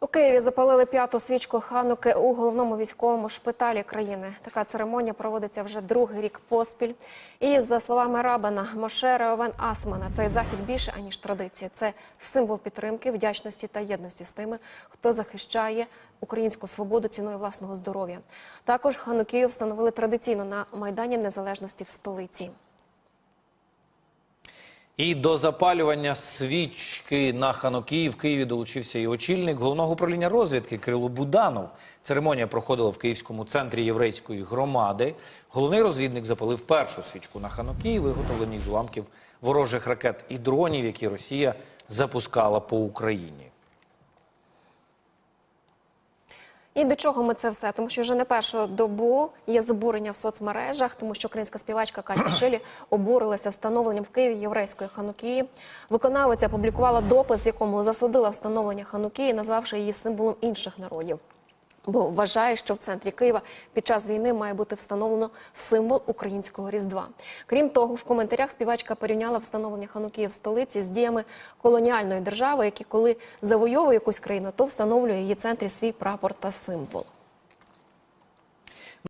У Києві запалили п'яту свічку хануки у головному військовому шпиталі країни. Така церемонія проводиться вже другий рік поспіль. І за словами Рабана Моше Реовен Асмана, цей захід більше аніж традиція. Це символ підтримки, вдячності та єдності з тими, хто захищає українську свободу ціною власного здоров'я. Також ханукію встановили традиційно на майдані незалежності в столиці. І до запалювання свічки на Ханокії в Києві долучився і очільник головного управління розвідки Кирило Буданов. Церемонія проходила в Київському центрі єврейської громади. Головний розвідник запалив першу свічку на Ханокії, виготовлені з уламків ворожих ракет і дронів, які Росія запускала по Україні. І до чого ми це все? Тому що вже не першу добу є забурення в соцмережах, тому що українська співачка Катя Шилі обурилася встановленням в Києві єврейської ханукії. Виконавиця публікувала допис, в якому засудила встановлення ханукії, назвавши її символом інших народів. Бо вважає, що в центрі Києва під час війни має бути встановлено символ українського різдва. Крім того, в коментарях співачка порівняла встановлення ханукії в столиці з діями колоніальної держави, які коли завойовує якусь країну, то встановлює її центрі свій прапор та символ.